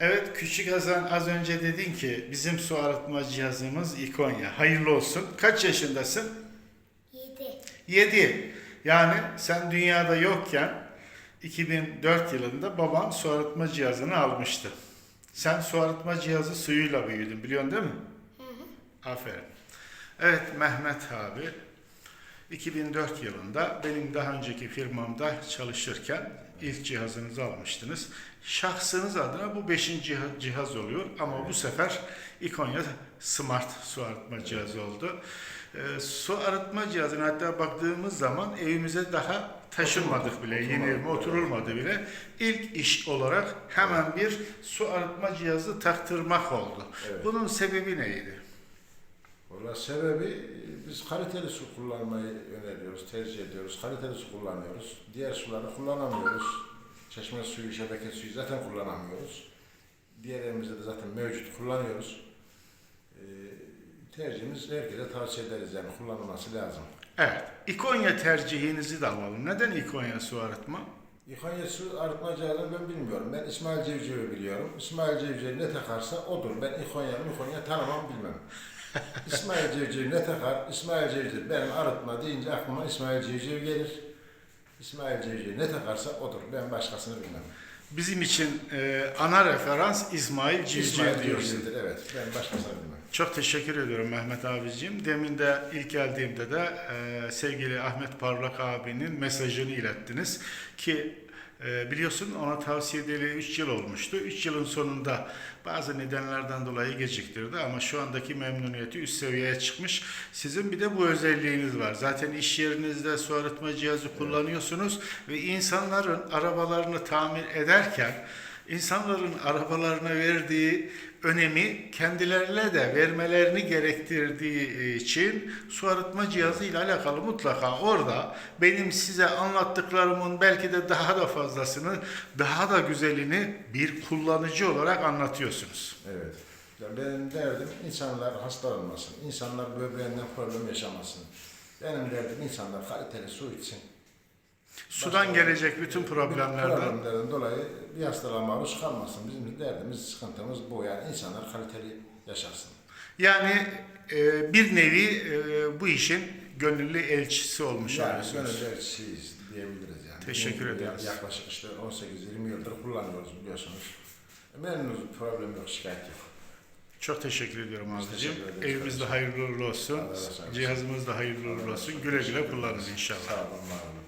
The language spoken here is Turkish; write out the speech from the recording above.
Evet Küçük Hasan az önce dedin ki bizim su arıtma cihazımız İkonya. Hayırlı olsun. Kaç yaşındasın? 7. 7. Yani sen dünyada yokken 2004 yılında baban su arıtma cihazını almıştı. Sen su arıtma cihazı suyuyla büyüdün biliyorsun değil mi? Aferin. Evet Mehmet abi 2004 yılında benim daha önceki firmamda çalışırken ilk cihazınızı almıştınız. Şahsınız adına bu 5. cihaz oluyor ama bu sefer İkonya Smart su arıtma cihazı oldu. Ee, su arıtma cihazına hatta baktığımız zaman evimize daha taşınmadık bile, yeni evime oturulmadı bile. İlk iş olarak hemen bir su arıtma cihazı taktırmak oldu. Evet. Bunun sebebi neydi? Valla sebebi biz kaliteli su kullanmayı öneriyoruz, tercih ediyoruz. Kaliteli su kullanıyoruz. Diğer suları kullanamıyoruz. Çeşme suyu, şebeke suyu zaten kullanamıyoruz. Diğer evimizde de zaten mevcut kullanıyoruz. Ee, tercihimiz herkese tavsiye ederiz yani kullanılması lazım. Evet. İkonya tercihinizi de alalım. Neden İkonya su arıtma? İkonya su arıtma cihazını ben bilmiyorum. Ben İsmail Cevciv'i biliyorum. İsmail Cevciv ne takarsa odur. Ben İkonya, İkonya tanımam bilmem. İsmail Cevciv ne takar? İsmail Cevciv benim arıtma deyince aklıma İsmail Cevciv gelir. İsmail Cevciv ne takarsa odur. Ben başkasını bilmem. Bizim için e, ana referans İsmail Civciv İsmail diyorsun. Evet. Ben başkasını bilmem. Çok teşekkür ediyorum Mehmet abiciğim. Demin de ilk geldiğimde de e, sevgili Ahmet Parlak abinin mesajını ilettiniz ki e, biliyorsun ona tavsiye edeli 3 yıl olmuştu. 3 yılın sonunda bazı nedenlerden dolayı geciktirdi ama şu andaki memnuniyeti üst seviyeye çıkmış. Sizin bir de bu özelliğiniz var. Zaten iş yerinizde su arıtma cihazı kullanıyorsunuz ve insanların arabalarını tamir ederken insanların arabalarına verdiği önemi kendilerine de vermelerini gerektirdiği için su arıtma cihazı ile alakalı mutlaka orada benim size anlattıklarımın belki de daha da fazlasını, daha da güzelini bir kullanıcı olarak anlatıyorsunuz. Evet. Benim derdim insanlar hasta olmasın. insanlar böbreğinden problem yaşamasın. Benim derdim insanlar kaliteli su içsin. Sudan gelecek bütün problemlerden Problemlerden dolayı bir hastalığa maruz kalmasın. Bizim derdimiz, sıkıntımız bu. Yani insanlar kaliteli yaşasın. yani e, bir nevi e, bu işin gönüllü elçisi olmuş Yani oluyorsunuz. gönül elçisiyiz diyebiliriz yani. Teşekkür Bunu ederiz. Yaklaşık işte 18-20 yıldır kullanıyoruz biliyorsunuz. Memnunuz, problem yok, şikayet yok. Çok teşekkür ediyorum Biz abicim. teşekkür ederiz Evimiz de kardeşim. hayırlı uğurlu olsun. Allah razı olsun. Cihazımız da hayırlı uğurlu olsun. Güle güle kullanın inşallah. Sağ olun, var olun.